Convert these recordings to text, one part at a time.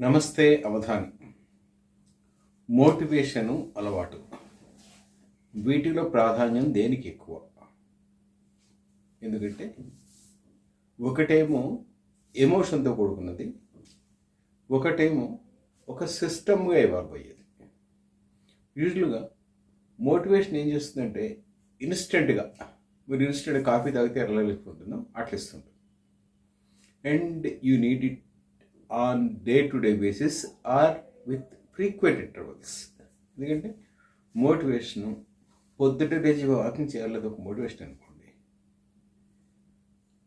నమస్తే అవధాని. మోటివేషను అలవాటు. వీటిలో ప్రాధాన్యం దేనికి ఎక్కువ? ఎందుకంటే ఒకటేమో ఎమోషన్తో కూడుకున్నది ఒకటేమో ఒక సిస్టమ్గా ఇవాల్వ్ అయ్యేది. యూజువల్గా మోటివేషన్ ఏం చేస్తుందంటే ఇన్స్టెంట్గా మీరు ఇన్స్టెంట్ కాఫీ తాగితే ఎర్రలేకపోతున్నాం అట్లా ఇస్తుంది and you need it on day to day basis or with frequent intervals ఎందుకంటే మోటివేషన్ పొద్దుట లేచి వాకింగ్ చేయాలి ఒక మోటివేషన్ అనుకోండి.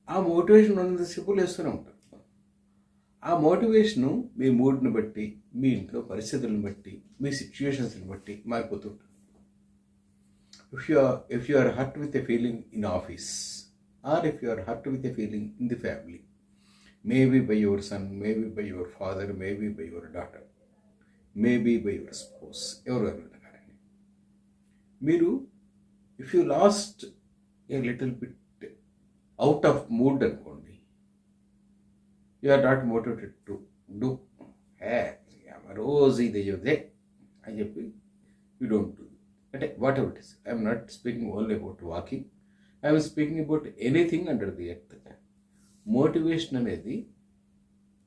ఆ మోటివేషన్ ఉన్నంతసేపు లేస్తూనే ఉంటారు ఆ మోటివేషను మీ మూడ్ని బట్టి మీ ఇంట్లో పరిస్థితులను బట్టి మీ సిచ్యువేషన్స్ని బట్టి మారిపోతుంటుంది if you if you are hurt with a feeling in office or if you are hurt with a feeling in the family maybe by your son maybe by your father maybe by your daughter maybe by your spouse ఎవరెవరైనా కానీ మీరు if you lost a little bit out of mood అనుకోండి you are not motivated to do హే రోజు ఇది చెబితే అని చెప్పి you don't do అంటే whatever it is I'm not speaking only about walking I'm speaking about anything under the earth motivation అనేది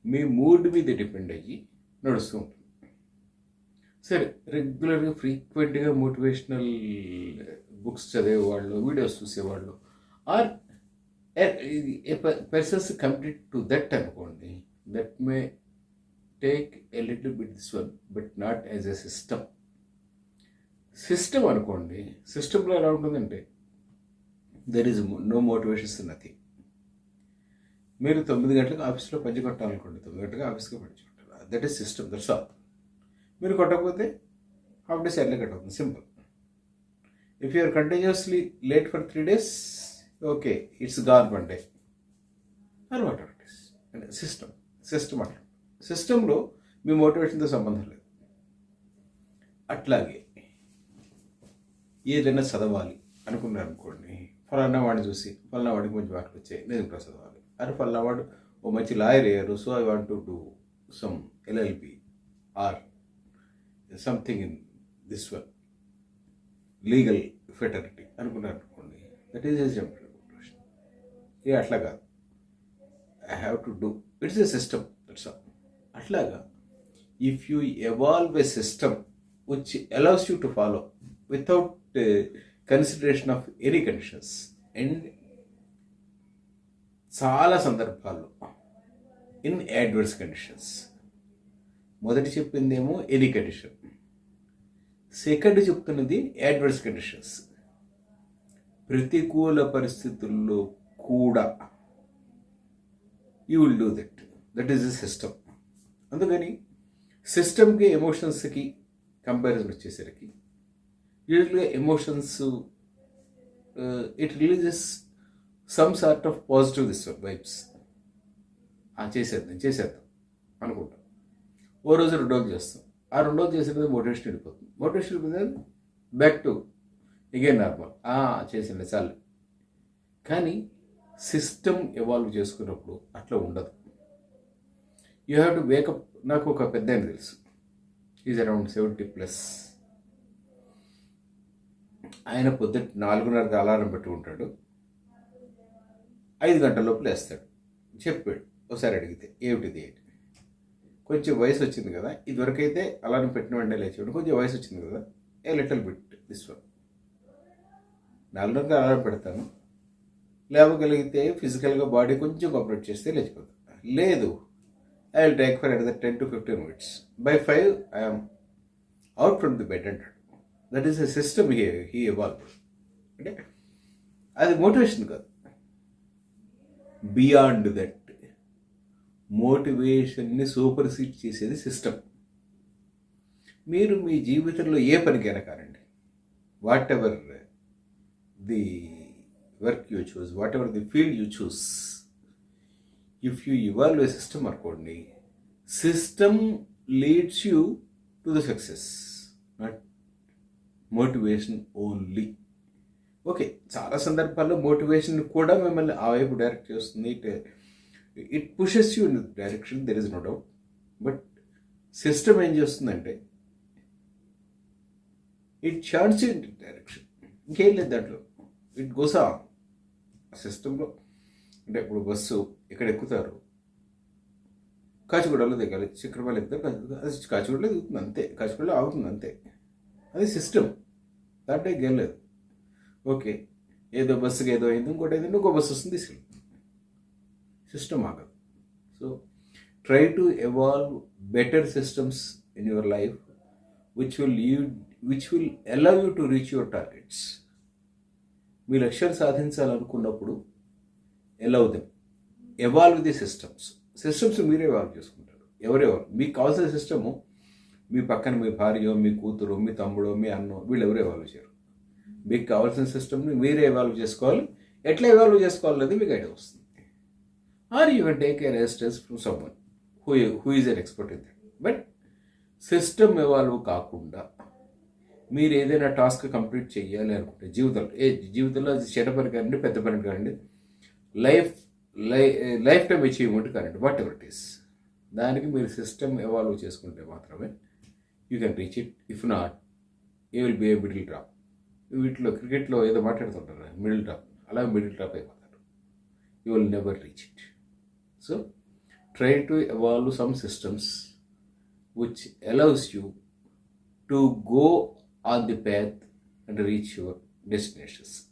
మీ mood మీద డిపెండ్ అయ్యి నడుస్తూ ఉంటుంది. సరే రెగ్యులర్గా ఫ్రీక్వెంట్గా మోటివేషనల్ బుక్స్ చదివేవాళ్ళు వీడియోస్ చూసేవాళ్ళు or persons complete to that అనుకోండి. That may take a little bit this one but not as a system. System అనుకోండి సిస్టంలో ఎలా ఉంటుందంటే there is no motivations nothing. మీరు తొమ్మిది గంటలకు ఆఫీస్లో పంచి కొట్టాలనుకోండి తొమ్మిది గంటలకు ఆఫీస్కి పంచి కొట్టాలి. That is system that's all మీరు కొట్టకపోతే హాఫ్ డేస్ ఎర్లీ కట్ అవుతుంది. Simple if you're continuously late for three days okay it's gone one day అని వాట్ ఇట్ అంటే సిస్టమ్ సిస్టమ్ అట్లా. సిస్టంలో మీ మోటివేషన్తో సంబంధం లేదు. అట్లాగే ఏదైనా చదవాలి అనుకున్నారనుకోండి ఫలానా వాడిని చూసి ఫలానా వాడికి మంచి మార్కులు వచ్చాయి నేను కూడా చదవాలి. అరే ఫలానా వాడు ఓ మంచి లాయర్ అయ్యారు. So I want to do some LLP or something in this one legal fraternity అనుకున్నారు అనుకోండి. దట్ ఈస్ ఎస్ ఏ అట్లా కాదు. I have to do. It's a system that's అట్లాగా if you evolve a system which allows you to follow without consideration of any conditions and చాలా సందర్భాల్లో in adverse conditions మొదటి చెప్పిందేమో any condition second చెప్తున్నది adverse conditions ప్రతికూల పరిస్థితుల్లో కూడా you will do that that is the system అందుకని సిస్టమ్కి ఎమోషన్స్కి కంపారిజన్ వచ్చేసరికి యూజువల్గా emotions it releases some sort of positive this vibes చేసేద్దాం చేసేద్దాం అనుకుంటాం. ఓ రోజు రెండు రోజులు చేస్తాం. ఆ రెండు రోజులు చేసేది మోటివేషన్ వెళ్ళిపోతుంది. మోటివేషన్ వెళ్ళిపోతుంది బ్యాక్ టు ఇగేన్ నార్మల్ చేసింది చాలు. కానీ సిస్టమ్ ఎవాల్వ్ చేసుకున్నప్పుడు అట్లా ఉండదు. యూ హ్యావ్ టు వేకప్ నాకు ఒక పెద్ద అని తెలుసు. ఈజ్ అరౌండ్ సెవెంటీ ప్లస్ ఆయన పొద్దుట నాలుగున్నరకు అలారం పెట్టుకుంటాడు. ఐదు గంటల లోపు లేస్తాడు. చెప్పాడు ఒకసారి అడిగితే ఏమిటిది? ఏంటి కొంచెం వయసు వచ్చింది కదా ఇదివరకైతే అలానే పెట్టిన వెంటనే లేచేవాడు కొంచెం వయసు వచ్చింది కదా a little bit this one. నాలుగున్నర అలారం పెడతాను. లేవగలిగితే ఫిజికల్గా బాడీ కొంచెం కోఆపరేట్ చేస్తే లేచిపోతాను లేదు I will take for at ten to fifteen minutes. By five I'm out from the bed అంటాడు. That is a system he he evolve అంటే అది మోటివేషన్ కాదు. Beyond that. మోటివేషన్ని సూపర్ సీట్ చేసేది సిస్టమ్. మీరు మీ జీవితంలో ఏ పనికైనా కానండి whatever the work you choose whatever the field you choose if you evolve a system అనుకోండి system leads you to the success not motivation only. Okay చాలా సందర్భాల్లో మోటివేషన్ కూడా మిమ్మల్ని ఆ వైపు డైరెక్ట్ చేస్తుంది. It it pushes you in direction there is no doubt but system ఏం చేస్తుందంటే ఇట్ చార్ట్స్ ఇన్ డైరెక్షన్ ఇంకేం లేదు దాంట్లో. ఇట్ గోసా సిస్టంలో అంటే ఇప్పుడు బస్సు ఇక్కడ ఎక్కుతారు? కాచిగూడలో దిగాలి చక్రపాలు ఎక్కుతారు అది కాచిగూడలో దిగుతుంది అంతే. కాచిగూడలో ఆగుతుంది అంతే. అది సిస్టమ్ దాంట్లో ఏం లేదు. ఓకే. ఏదో బస్సుకి ఏదో అయింది ఇంకోటి అయింది ఇంకో బస్సు వస్తుంది తీసుకెళ్తుంది సిస్టమ్ ఆగదు. So try to evolve better systems in your life which will you which will allow you to reach your targets మీ లక్ష్యాలు సాధించాలనుకున్నప్పుడు allow them evolve the systems systems మీరే ఎవాల్వ్ చేసుకుంటారు. ఎవరెవరు మీకు కావాల్సిన సిస్టము మీ పక్కన మీ భార్య మీ కూతురు మీ తమ్ముడు మీ అన్నో వీళ్ళు ఎవరు ఎవాల్వ్ చేయరు. మీకు కావాల్సిన సిస్టమ్ని మీరే ఎవాల్వ్ చేసుకోవాలి. ఎట్లా ఎవాల్వ్ చేసుకోవాలనేది మీకు ఐడియా వస్తుంది. Or you can take a resistance from someone who who is an expert in that but system evolve కాకుండా మీరు ఏదైనా టాస్క్ కంప్లీట్ చేయాలి అనుకుంటే జీవితంలో ఏ జీవితంలో అది చిన్న పని కానివ్వండి పెద్ద పని కానివ్వండి లైఫ్ లై లైఫ్ టైం అచీవ్మెంట్ కానివ్వండి వాట్ ఎవర్ ఇట్ ఈస్ దానికి మీరు సిస్టమ్ ఎవాల్వ్ చేసుకుంటే మాత్రమే you can reach it if not you will be a middle drop వీటిలో క్రికెట్లో ఏదో మాట్లాడుతుంటారు మిడిల్ టాప్ అలా మిడిల్ టాప్ అయిపోతారు. You will never reach it so try to evolve some systems which allows you to go on the path and reach your destinations